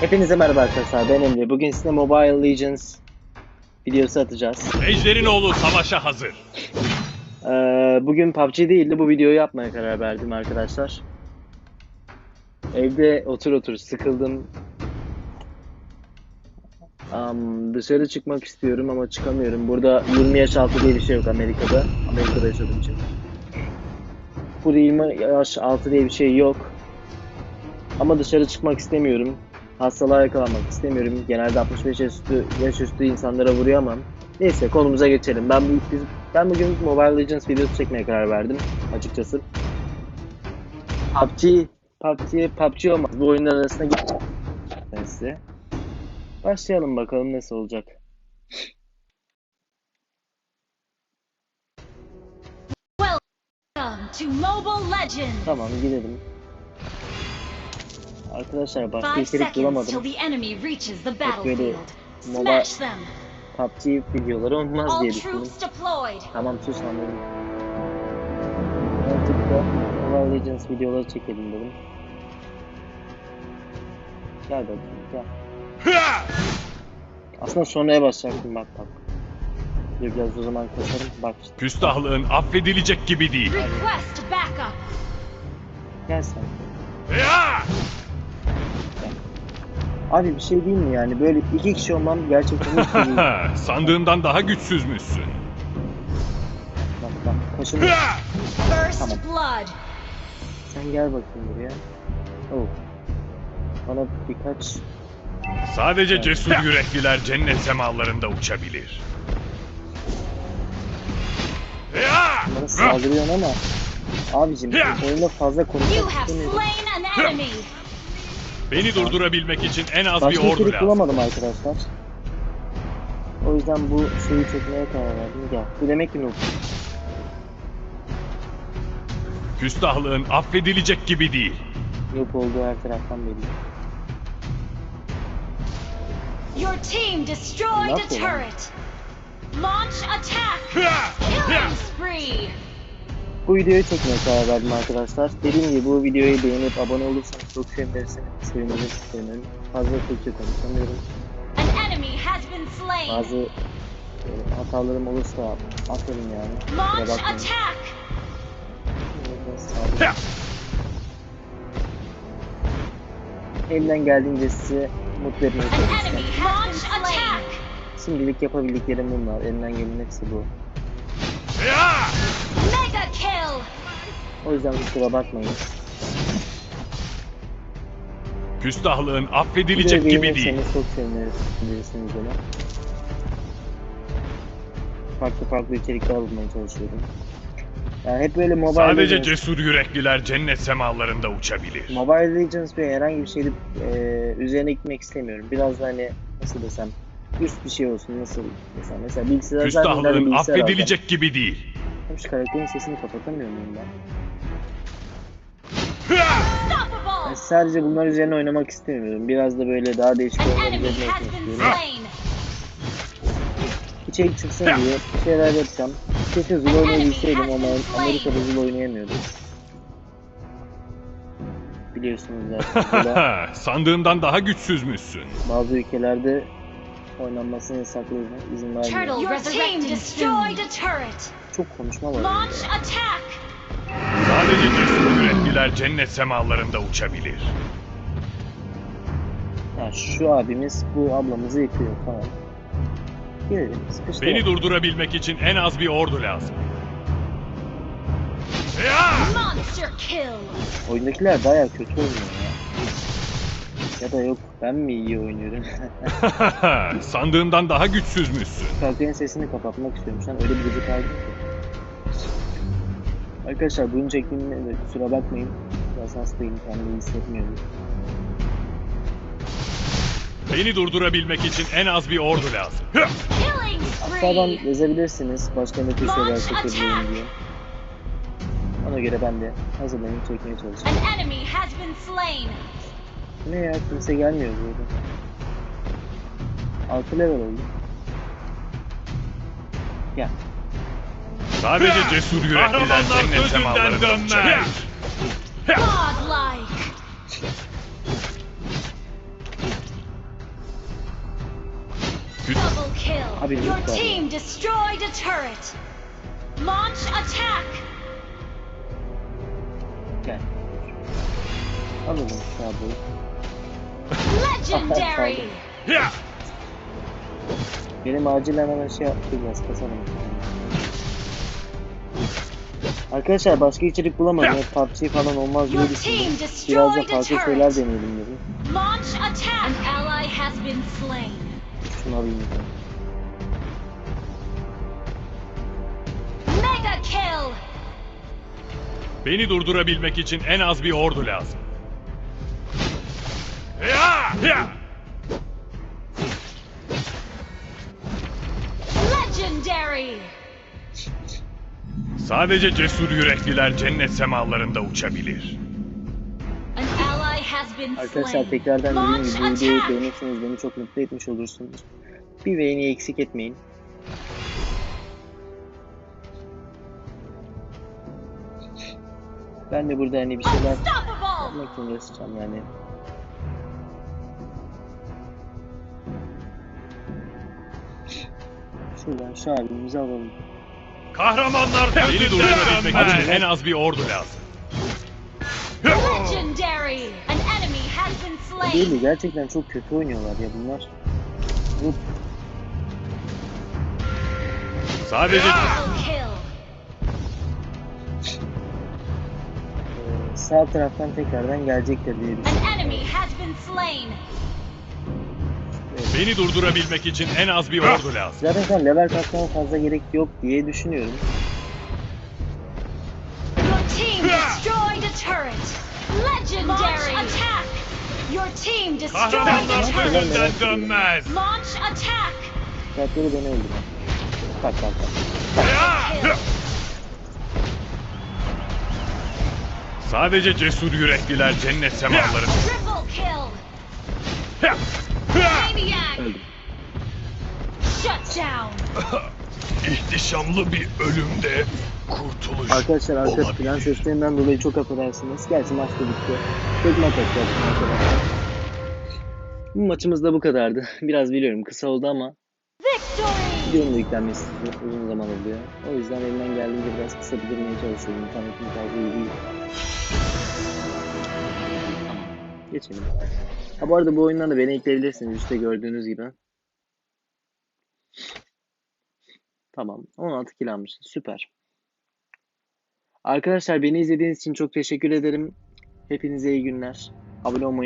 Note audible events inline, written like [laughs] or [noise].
Hepinize merhaba arkadaşlar ben Emre. Bugün size Mobile Legends videosu atacağız. Ejder'in oğlu savaşa hazır. Ee, bugün PUBG değildi bu videoyu yapmaya karar verdim arkadaşlar. Evde otur otur sıkıldım. Am, dışarı çıkmak istiyorum ama çıkamıyorum. Burada 20 yaş altı diye bir şey yok Amerika'da. Amerika'da yaşadığım için. Burada 20 yaş altı diye bir şey yok. Ama dışarı çıkmak istemiyorum. Hastalığa yakalanmak istemiyorum. Genelde 65 yaş üstü, yaş üstü insanlara vuruyor ama neyse konumuza geçelim. Ben bu, ben bugün Mobile Legends videosu çekmeye karar verdim açıkçası. PUBG, PUBG, PUBG olmaz. Bu oyunlar arasında ben size. Başlayalım bakalım nasıl olacak. Welcome to Mobile Legends! Tamam gidelim. Arkadaşlar başka Five içerik bulamadım. the enemy reaches the böyle battlefield. moba- Smash them! PUBG videoları olmaz diye düşündüm. Tamam sus anladım. Artık da Mobile Legends videoları çekelim dedim. Gel bakayım gel. Aslında sonraya basacaktım bak bak. Dur biraz o zaman kaçarım. Bak işte. Küstahlığın affedilecek gibi değil. Gel sen. Ya! Abi bir şey değil mi yani? Böyle iki kişi olmam gerçekten hiç iyi değil. [laughs] Daha güçsüzmüşsün. Bak bak. Kaşını. First blood! Sen gel bakayım buraya. Oh. Bana birkaç Sadece cesur yürekliler cennet semalarında uçabilir. Ya! bana saldırıyorsun ama abicim oyunda fazla You konuşmak have istemiyorum. slain an enemy! Beni durdurabilmek için en az bir Başka ordu içerik lazım. bulamadım arkadaşlar. O yüzden bu şeyi çekmeye karar verdim. Gel. Bu demek ki noob. Küstahlığın affedilecek gibi değil. Noob olduğu her taraftan belli. Your team destroyed a turret! Launch attack! Killing spree! Bu videoyu çekmeye karar verdim arkadaşlar. Dediğim gibi bu videoyu beğenip abone olursanız çok sevinirsiniz. Sevinirim, sevinirim. Fazla Türkçe konuşamıyorum. Bazı e, hatalarım olursa aferin yani. Launch bakmayın. attack! Elimden geldiğince sizi mutlu etmeye çalışacağım. Şimdilik yapabildiklerim bunlar. Elimden gelen hepsi bu. Ya! O yüzden kusura bakmayın. Küstahlığın affedilecek gibi değil. çok sevinirsiniz beni. Farklı farklı içerikler bulmaya çalışıyorum. Yani hep böyle Mobile Sadece Legends, cesur yürekliler cennet semalarında uçabilir. Mobile Legends ve herhangi bir şeyde e, üzerine gitmek istemiyorum. Biraz da hani nasıl desem üst bir şey olsun nasıl desem. Mesela bilgisayar Küstahlığın bilgisayar affedilecek gibi değil. Şu karakterin sesini kapatamıyor muyum ben? Unstoppable! Yani sadece bunlar üzerine oynamak istemiyorum. Biraz da böyle daha değişik oyunlar üzerine istiyorum. İçerik çıksın diye bir şeyler yapacağım. Keşke Zul oynayabilseydim ama Amerika'da Zul oynayamıyordum. Biliyorsunuz zaten. [laughs] Böyle Sandığından daha güçsüzmüzün. bazı ülkelerde oynanmasına yasaklı izin vermiyor. Turtle Your team destroyed a turret! Çok konuşma var. Launch attack! Sadece cesur yürekliler cennet semalarında uçabilir. Ya şu abimiz bu ablamızı yıkıyor tamam. Girelim sıkıştıralım. Beni durdurabilmek için en az bir ordu lazım. Ya! Monster kill! Oyundakiler baya kötü oynuyor ya. Ya da yok ben mi iyi oynuyorum? [laughs] Sandığından daha güçsüzmüşsün. Karakterin sesini kapatmak istiyorum. Şu an öyle bir gıcık aldım ki. Arkadaşlar bunu çektiğimde de kusura bakmayın. Biraz hastayım kendimi hissetmiyorum. Beni durdurabilmek için en az bir ordu lazım. Killing Aşağıdan yazabilirsiniz başka ne tür şeyler çekebilirim diye. Ona göre ben de hazırlanıp çekmeye çalışacağım. An enemy has been slain! Bu ne ya kimse gelmiyor burada. 6 level oldu. Gel. Sadece cesur yürekliler cennet semalarında uçabilir. Godlike! Double kill. Abi, Your team destroyed a turret. Launch attack. Gel. Alalım tabu. Legendary. Ya! Benim acilen hemen şey biraz kasalım. Arkadaşlar başka içerik bulamadım. Hep PUBG falan olmaz diye düşündüm. Biraz da farklı şeyler deneyelim dedim. Şunu alayım. bir tane. Mega kill. Beni durdurabilmek için en az bir ordu lazım. Legendary. Sadece cesur yürekliler cennet semalarında uçabilir. An ally has been Arkadaşlar slain. tekrardan dediğim gibi videoyu beğenirseniz beni çok mutlu etmiş olursunuz. Bir beğeni eksik etmeyin. Ben de burada hani bir şeyler yapmak için uğraşacağım yani. Şuradan şu abimizi alalım. Kahramanlar Beni durdurabilmek için en az bir ordu lazım. Legendary. An enemy has been Değil mi? Gerçekten çok kötü oynuyorlar ya bunlar. Bu Sadece Double kill. e, sağ taraftan tekrardan gelecekler diye düşünüyorum. An enemy has been slain. Beni durdurabilmek için en az bir ordu lazım. Zaten an level katmama fazla gerek yok diye düşünüyorum. Your team destroyed a turret. Legendary. Launch attack. Your team destroyed a Kahramanlar turret. ölümden dönmez. Launch attack. Dikkatleri beni öldürün. Bak bak. Ya! Sadece cesur yürekliler cennet semalarında. Triple kill. Shut down. [laughs] İhtişamlı bir ölümde kurtuluş Arkadaşlar arka olabilir. plan seslerinden dolayı çok affedersiniz. Gerçi maç da bitti. Tek maç yapacaktım arkadaşlar. Bu maçımız da bu kadardı. Biraz biliyorum kısa oldu ama Victory. videonun da yüklenmesi uzun zaman oluyor. O yüzden elimden geldiğince biraz kısa bitirmeye çalışıyorum. İnternetim fazla iyi değil. Tamam. Geçelim. Ha bu arada bu oyundan da beni ekleyebilirsiniz. Üstte gördüğünüz gibi. Tamam. 16 kill almışız. Süper. Arkadaşlar beni izlediğiniz için çok teşekkür ederim. Hepinize iyi günler. Abone olmayı